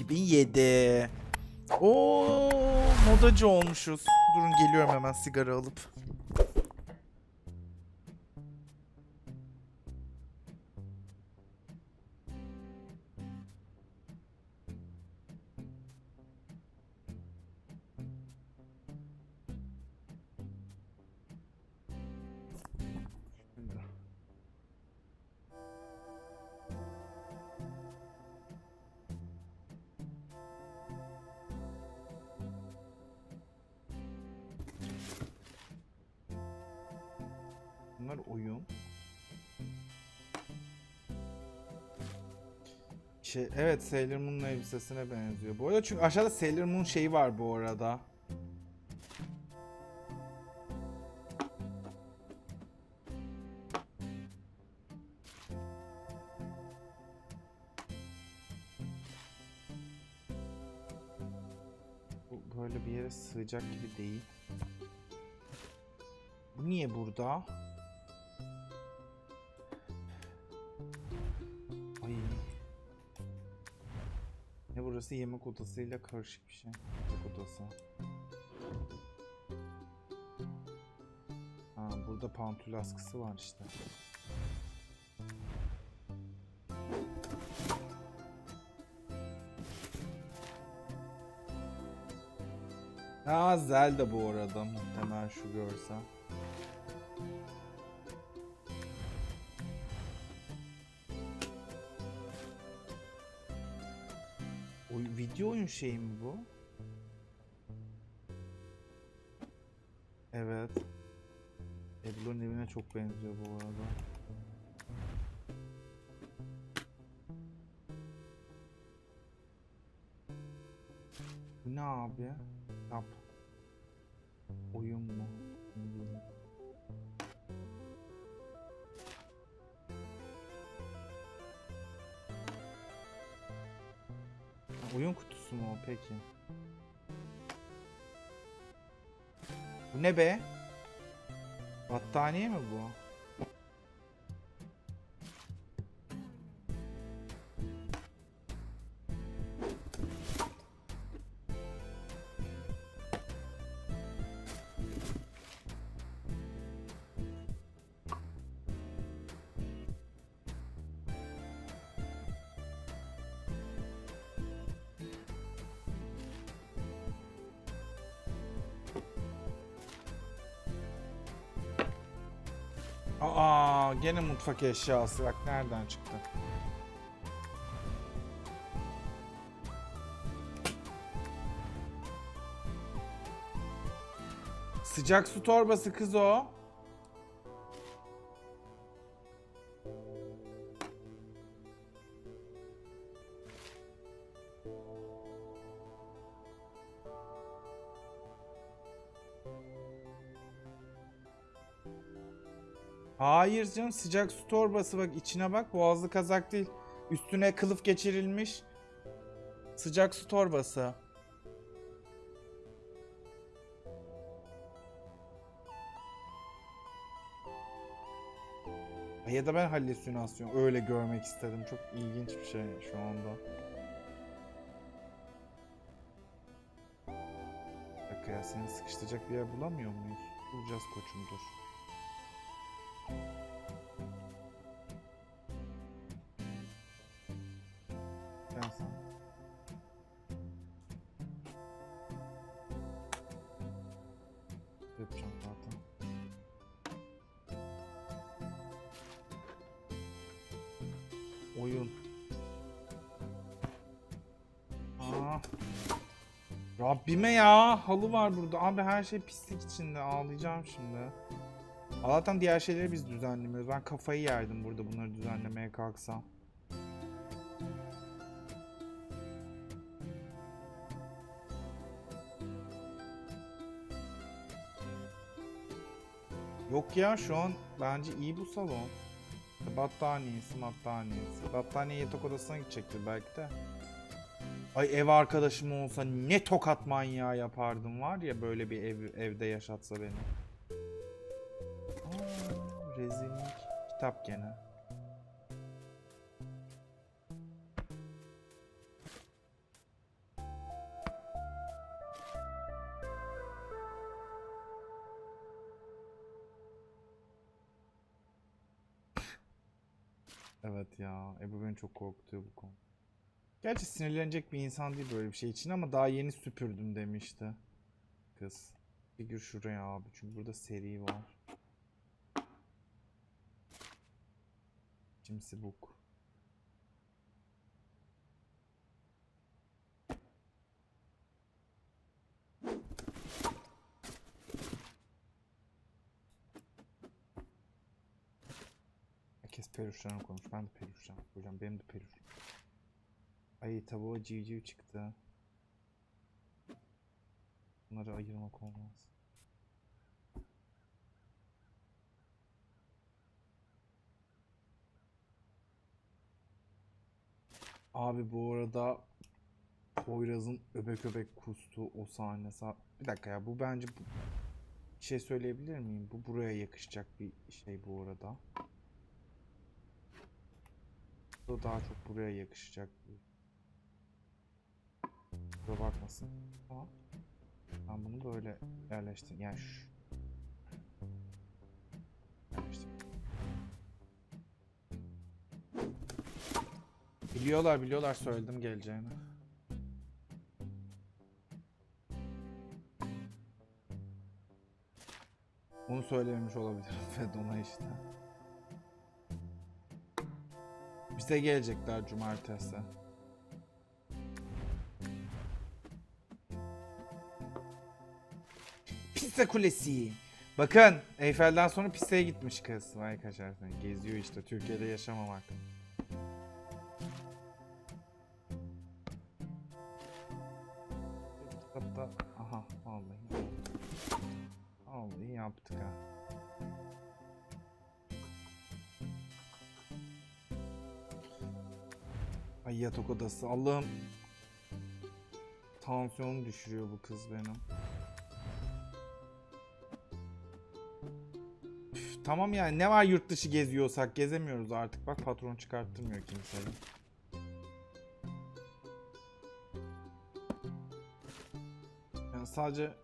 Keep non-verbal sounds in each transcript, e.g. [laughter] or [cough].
2007. Oo, modacı olmuşuz. Durun geliyorum hemen sigara alıp. Evet Sailor Moon'un elbisesine benziyor. Bu arada çünkü aşağıda Sailor Moon şeyi var bu arada. Bu böyle bir yere sığacak gibi değil. Bu niye burada? Burası yemek odasıyla karışık bir şey. Yemek odası. Ha, burada pantol askısı var işte. Aa Zelda bu arada muhtemelen şu görsem. Video oyun şeyi mi bu? Evet. Ebru'nun evine çok benziyor bu arada. Bu ne abi? Peki? Bu ne be? Battaniye mi bu? Aa, gene mutfak eşyası. Bak nereden çıktı? Sıcak su torbası kız o. Hayır canım sıcak su torbası bak içine bak boğazlı kazak değil. Üstüne kılıf geçirilmiş. Sıcak su torbası. Ya da ben halüsinasyon öyle görmek istedim. Çok ilginç bir şey şu anda. Dakika ya seni sıkıştıracak bir yer bulamıyor muyuz? Bulacağız koçum dur. Oyun. Aa. Rabbime ya halı var burada. Abi her şey pislik içinde. Ağlayacağım şimdi. Allah'tan diğer şeyleri biz düzenlemiyoruz. Ben kafayı yerdim burada bunları düzenlemeye kalksam. Yok ya şu an bence iyi bu salon. Battaniyesi battaniyesi. Battaniye yatak odasına gidecektir belki de. Ay ev arkadaşım olsa ne tokat manyağı yapardım var ya böyle bir ev evde yaşatsa beni. Aa, rezillik. Kitap gene. Evet ya. Ebru beni çok korkutuyor bu konu. Gerçi sinirlenecek bir insan değil böyle bir şey için ama daha yeni süpürdüm demişti. Kız. Figür şuraya abi çünkü burada seri var. Kimsi book. Herkes peruşlarına koymuş. Ben de peruşan. Hocam benim de peruş. Ay tavuğa civciv çıktı. Bunları ayırmak olmaz. Abi bu arada Poyraz'ın öbek öbek kustu o sahne. sa- Bir dakika ya bu bence bu... bir şey söyleyebilir miyim? Bu buraya yakışacak bir şey bu arada. Bu daha çok buraya yakışacak. Kusura bakmasın ama ben bunu böyle yerleştir. Yani şu. Biliyorlar biliyorlar söyledim geleceğini. Onu söylememiş olabilirim [laughs] Fedon'a işte. Bize gelecekler cumartesi. Pisa Kulesi. Bakın Eyfel'den sonra Pisa'ya gitmiş kız. Vay kaçar sen. Geziyor işte Türkiye'de yaşamamak. Yatak odası. Allah'ım. Tansiyonu düşürüyor bu kız benim. Üf, tamam yani ne var yurt dışı geziyorsak gezemiyoruz artık. Bak patron çıkarttırmıyor kimseyi. Yani sadece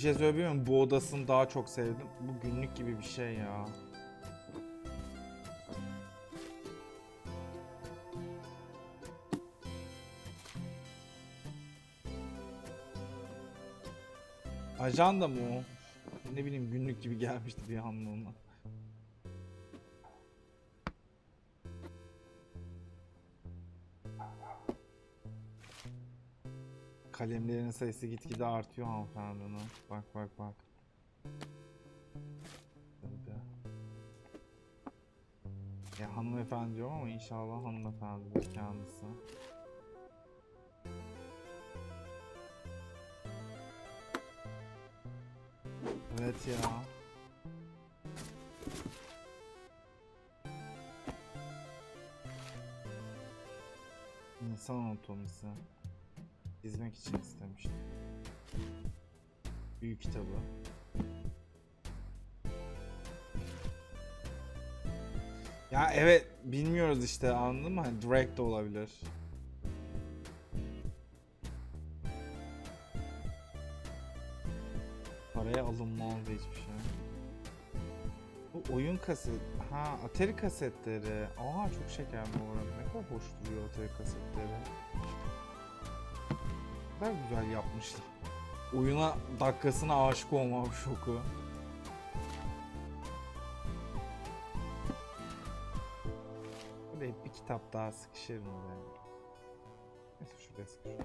bir şey söyleyeyim mi? Bu odasını daha çok sevdim. Bu günlük gibi bir şey ya. Ajan da mı o? Ne bileyim günlük gibi gelmişti bir anlamda. Kalemlerin sayısı gitgide artıyor hanımefendinin. Bak bak bak. Ya hanımefendi diyorum ama inşallah hanımefendidir kendisi. Evet ya. İnsan anatomisi. Çizmek için istemiştim. Büyük kitabı. Ya evet bilmiyoruz işte anladın mı? Hani direct de olabilir. Paraya alınmaz hiçbir şey. Bu oyun kaset. Ha Atari kasetleri. Aa çok şeker bu arada. Ne kadar hoş duruyor Atari kasetleri. Kadar güzel yapmışlar. Oyuna dakikasına aşık olmam şoku. Böyle bir kitap daha sıkışır mı be? Neyse şuraya sıkışır.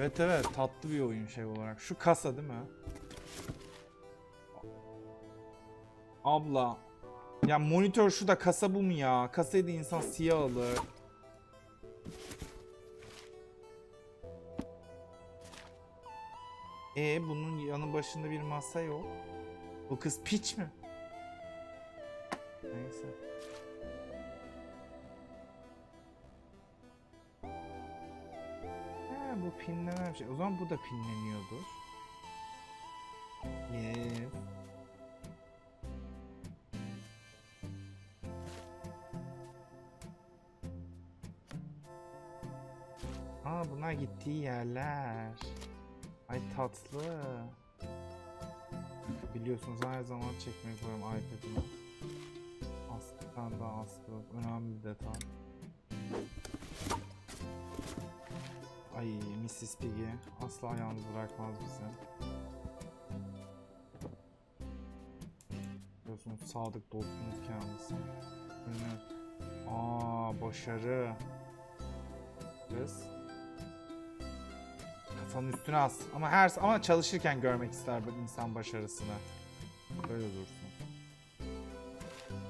Evet evet tatlı bir oyun şey olarak. Şu kasa değil mi? Abla. Ya monitör şu da kasa bu mu ya? Kasayı da insan siyah alır. E bunun yanı başında bir masa yok. Bu kız piç mi? Neyse. Ha bu pinlenen şey. O zaman bu da pinleniyordur. Yes. Aa bunlar gittiği yerler. Ay tatlı. Biliyorsunuz her zaman çekmeyi koyuyorum iPad'ime. Askıdan daha askı. Önemli bir detay. Ay Mrs. Piggy asla yalnız bırakmaz bizi. Biliyorsunuz sadık dostumuz kendisi. Ünlü. Aa başarı. Kız. Kafanın üstüne as. Ama her ama çalışırken görmek ister bu insan başarısını. Böyle dursun.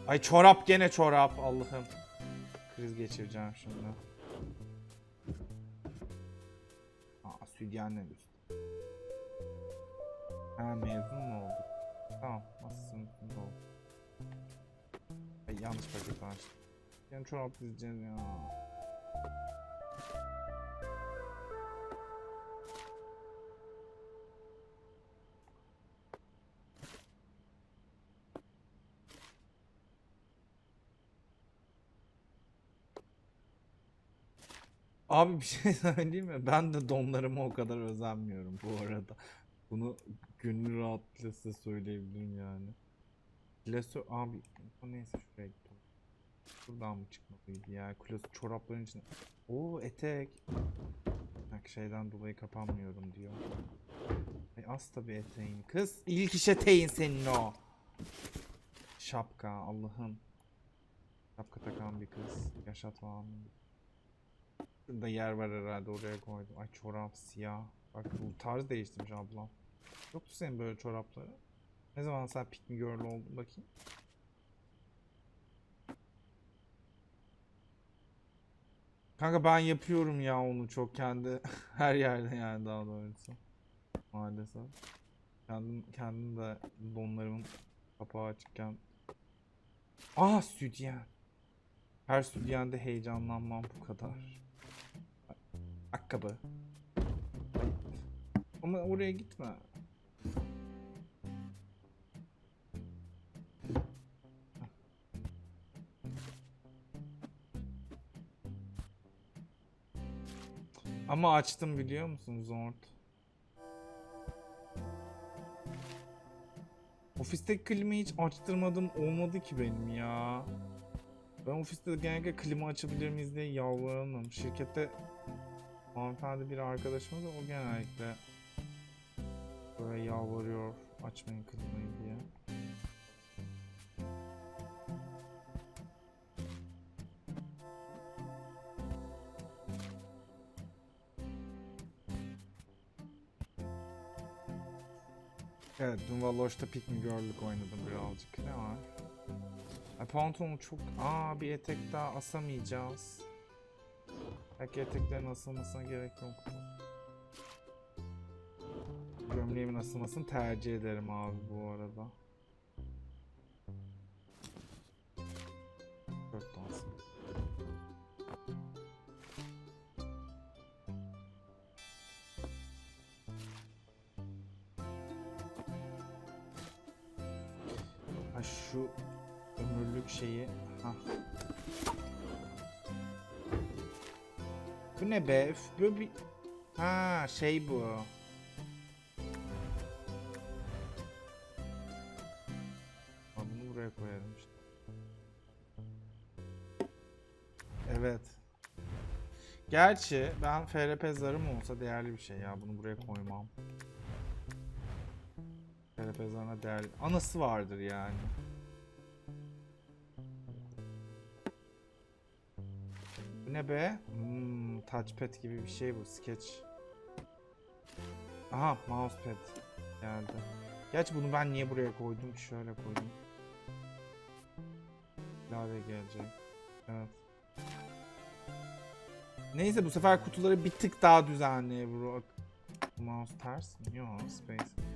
Ay çorap gene çorap Allah'ım. Kriz geçireceğim şimdi. Aa sütyenle üst. Ha mezun mu olduk? Tamam masasının üstünde oldu. Ay yanlış paket açtım. Yani çorap dizeceğiz ya. Abi bir şey [laughs] söyleyeyim mi? Ben de donlarıma o kadar özenmiyorum bu arada. Bunu gönül rahatlığıyla size söyleyebilirim yani. Klasör abi neyse şuraya gidelim. Şuradan mı çıkmalıydı ya? Klasör çorapların içinde. Oo etek. Bak şeyden dolayı kapanmıyorum diyor. Ay az tabi eteğin. Kız ilk iş eteğin senin o. Şapka Allah'ım. Şapka takan bir kız. Yaşatmam. Burada yer var herhalde oraya koydum. Ay çorap siyah. Bak bu tarz değiştirmiş ablam. Yoktu senin böyle çorapları. Ne zaman sen pick me girl oldun bakayım. Kanka ben yapıyorum ya onu çok kendi [laughs] her yerde yani daha doğrusu. Maalesef. Kendim kendim de donlarımın kapağı açıkken. Ah sütyen. Her sütyende heyecanlanmam bu kadar. Ayakkabı. Ama oraya gitme. Ama açtım biliyor musun Zord? Ofisteki klimayı hiç açtırmadım olmadı ki benim ya. Ben ofiste genellikle klima açabilir miyiz diye yalvarırım. Şirkette hanımefendi bir arkadaşımız da o genellikle böyle yalvarıyor açmayın klimayı diye. Evet dün Valoş'ta Pick Girl'lük oynadım birazcık. Ne var? Ay pantolonu çok... Aa bir etek daha asamayacağız. Belki eteklerin asılmasına gerek yoktu. Gömleğimin asılmasını tercih ederim abi bu arada. Dört dans. Ha şu ömürlük şeyi. Ha. Ne be? Üf, böyle bir... Ha şey bu. Ha, bunu buraya koyarım işte. Evet. Gerçi ben FRP zarım olsa değerli bir şey ya. Bunu buraya koymam. FRP zarına değerli. Anası vardır yani. Bu ne be? Hmm, touchpad gibi bir şey bu. Sketch. Aha mousepad geldi. Gerçi bunu ben niye buraya koydum ki? Şöyle koydum. Klavye gelecek. Evet. Neyse bu sefer kutuları bir tık daha düzenli bro. Mouse ters mi? Yok space.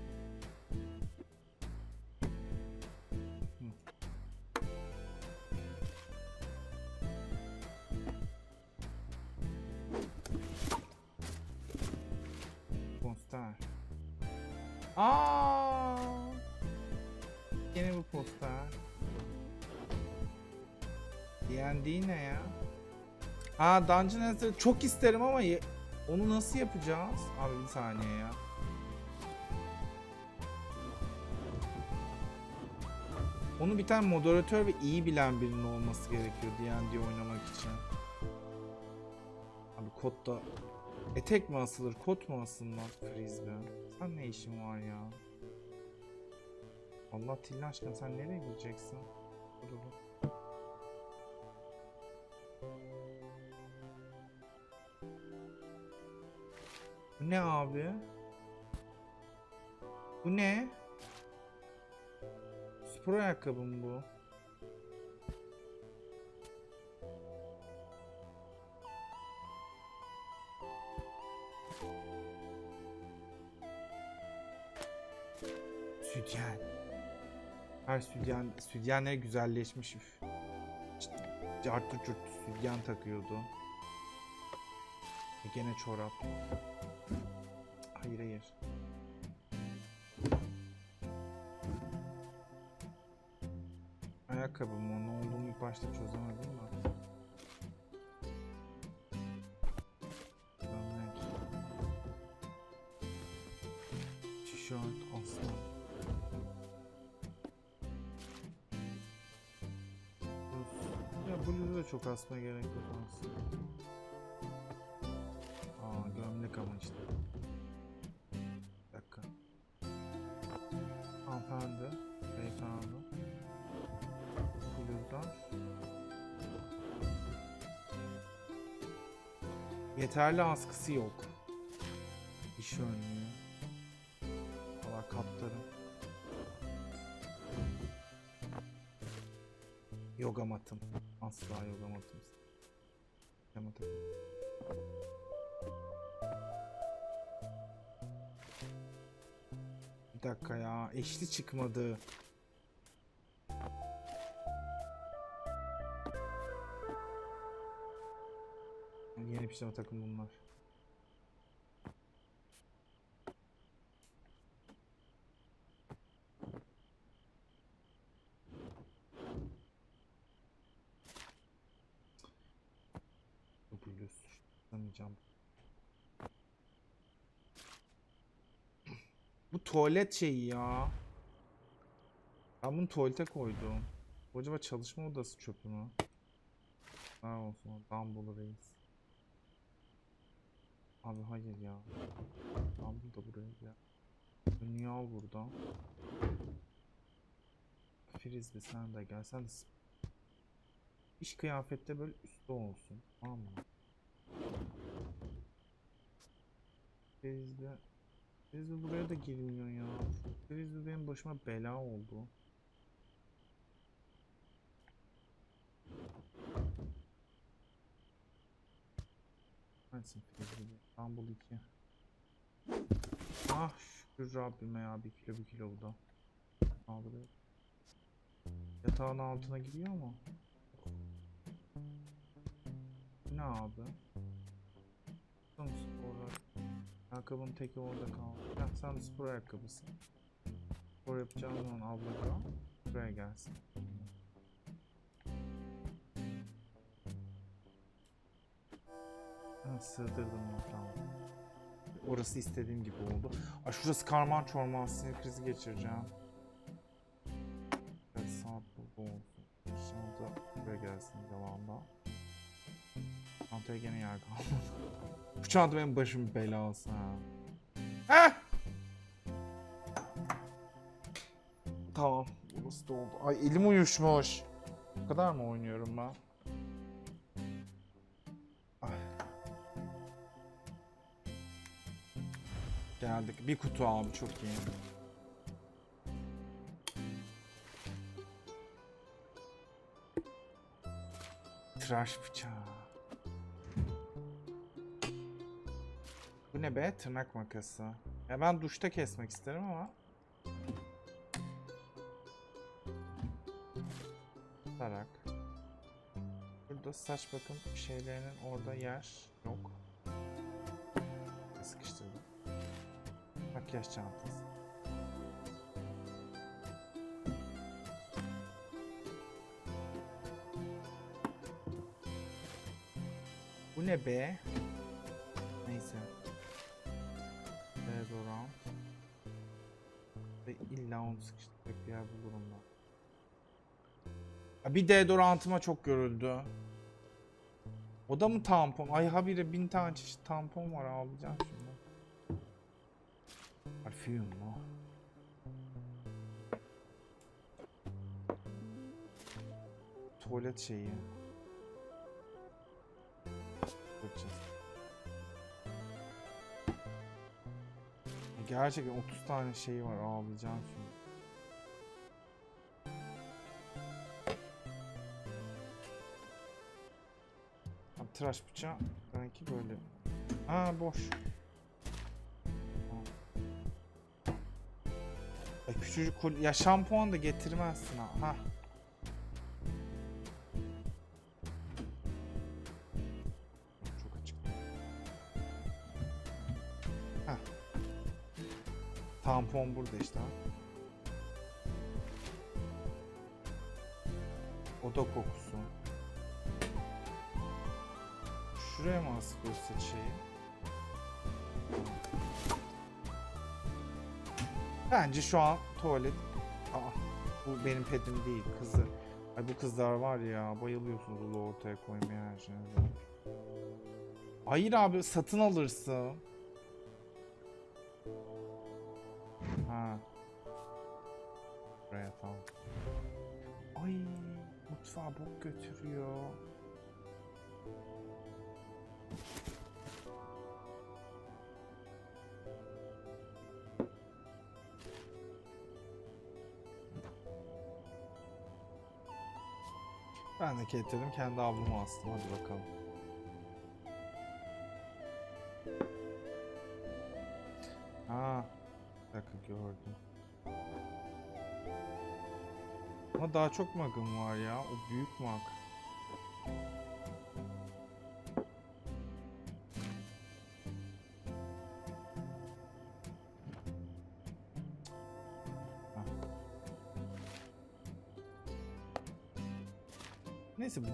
D&D ne ya? Ha Dungeon Master çok isterim ama Onu nasıl yapacağız? Abi bir saniye ya. Onu bir tane moderatör ve iyi bilen birinin olması gerekiyor D&D oynamak için. Abi kodda etek mi asılır, kot mu asılmaz frisbee? Sen ne işin var ya? Allah Tilli aşkına sen nereye gideceksin? Dur, dur. Bu ne abi? Bu ne? Spor ayakkabı mı bu? Sütyen. Her sütyen, sütyenler güzelleşmiş. Üf. Cartı curtu sütyen takıyordu. E gene çorap. Hayır hayır. Ayakkabı mı? Ne olduğunu ilk başta çözemedim de. Bluzu da çok asma gerek yok aslında. Aa gömlek ama işte. Bir dakika. Hanımefendi, beyefendi. Bluzlar. Yeterli askısı yok. İş önlüğü. Valla kaptarım. Yoga matım. Asla. Yoga matım. Bir dakika ya. Eşli çıkmadı. Yeni pijama takım bunlar. Bu bluz. Tutamayacağım. Bu tuvalet şeyi ya. Ben bunu tuvalete koydum. Bu acaba çalışma odası çöpü mü? Ha olsun. Dumbledore reis. Abi hayır ya. Dumbledore da buraya gel. Niye al buradan? Frizbi sen de gel. Sen de İş kıyafette böyle üstte olsun. Tamam mı? Frizbi Frizbi buraya da girmiyor ya. Frizbi benim başıma bela oldu. Hangisi Frizbi? İstanbul 2. Ah şükür Rabbime ya bir kilo bir kilo bu da. Kaldırıyor. Yatağın altına giriyor mu? Ne abi? Sen spor Ayakkabının teki orada kaldı. Ya sen spor ayakkabısın. Spor yapacağın zaman abla buraya gelsin. Ha, sığdırdım onu. Orası istediğim gibi oldu. Ay şurası karman çorman sinir krizi geçireceğim. Çantaya gene yer. Bu çanta benim başım belası ha. Heh! Tamam. Burası da oldu. Ay elim uyuşmuş. Bu kadar mı oynuyorum ben? Ay. Geldik. Bir kutu abi çok iyi. Tıraş bıçağı. Bu ne be? Tırnak makası. Ya ben duşta kesmek isterim ama. Tarak. Burada saç bakım şeylerinin orada yer yok. Sıkıştırdım. Makyaj çantası. Bu ne be? Neyse. Neyse. Deodorant. Ve illa onu sıkıştıracak bir yer bulurum ben. Bir deodorantıma çok görüldü. O da mı tampon? Ay habire bin tane çeşit tampon var ağlayacağım şimdi. Parfüm mu? Tuvalet şeyi. Bakacağız. Gerçekten 30 tane şey var ağlayacağım şimdi. Tıraş bıçağı belki böyle. Aa boş. Ay küçücük kul ya şampuan da getirmezsin ha. ha. Tampon burada işte ha. Oda kokusu. Şuraya mı asılıyor saç şeyi? Bence şu an tuvalet... Aa, bu benim pedim değil, kızı. Ay bu kızlar var ya, bayılıyorsunuz ulu ortaya koymaya her şeyinize. Hayır abi, satın alırsın. Buraya tamam. Ay, mutfağa bok götürüyor. Ben de getirdim kendi avlumu astım hadi bakalım. Aa, bir dakika gördüm. Ama daha çok magım var ya. O büyük mag. Neyse bu,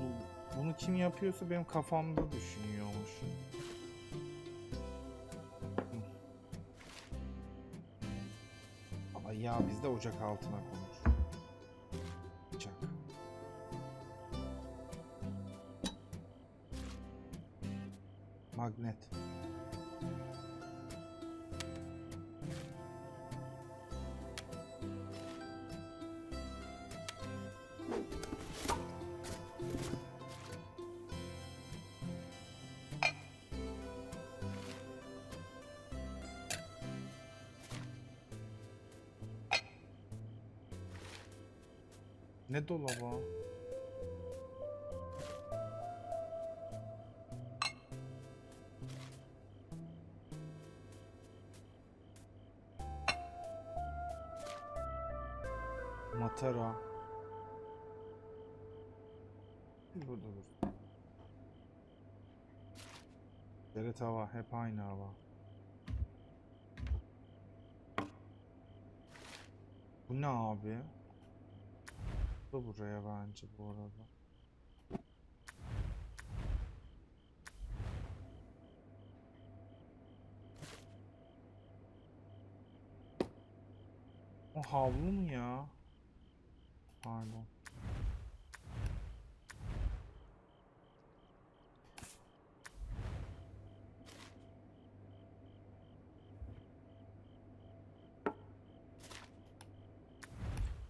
bunu kim yapıyorsa benim kafamda düşünüyormuş. Ama ya bizde ocak altına konur. Magnet. Ne dolabı? Matara. Burada dursun. Deret hava, hep aynı hava. Bu ne abi? Bu buraya bence bu arada. O havlu mu ya? Pardon.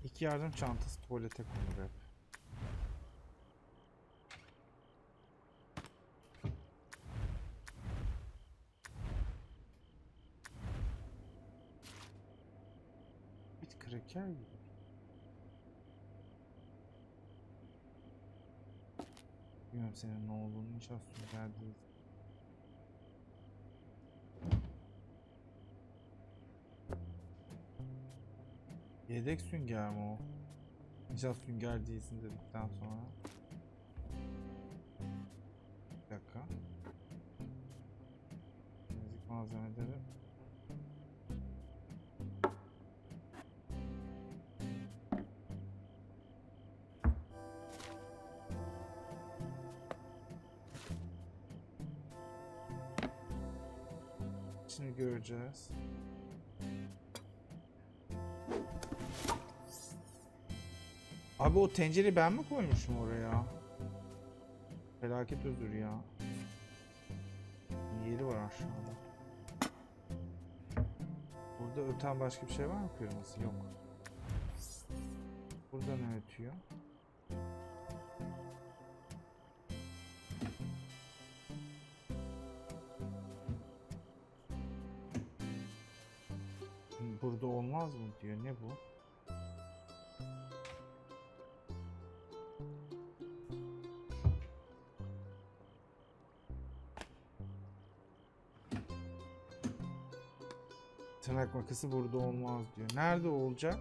İki yardım çantası tuvalete konur hep. Bit kraker gibi. Bilmiyorum senin ne olduğunu aslında değil. Yedek sünger mi o? Nişan sünger değilsin dedikten sonra. Bir dakika. Temizlik malzemeleri. Göreceğiz. Abi o tencereyi ben mi koymuşum oraya? Felaket özür ya. Yeri var aşağıda. Burada öten başka bir şey var mı kırmızı? Yok. Burada ne ötüyor? Burada olmaz mı diyor. Ne bu? Tırnak makası burada olmaz diyor. Nerede olacak? [sighs]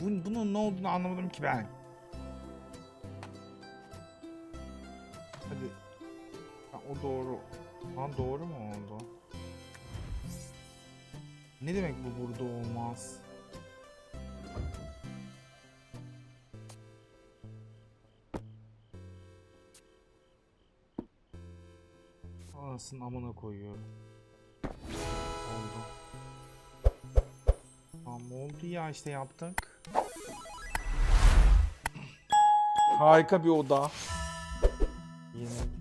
Bu, bunun ne olduğunu anlamadım ki ben. Doğru. Lan doğru mu oldu? Ne demek bu burada olmaz? Anasının amına koyuyorum. Oldu. Tamam oldu ya işte yaptık. Harika bir oda. Yeni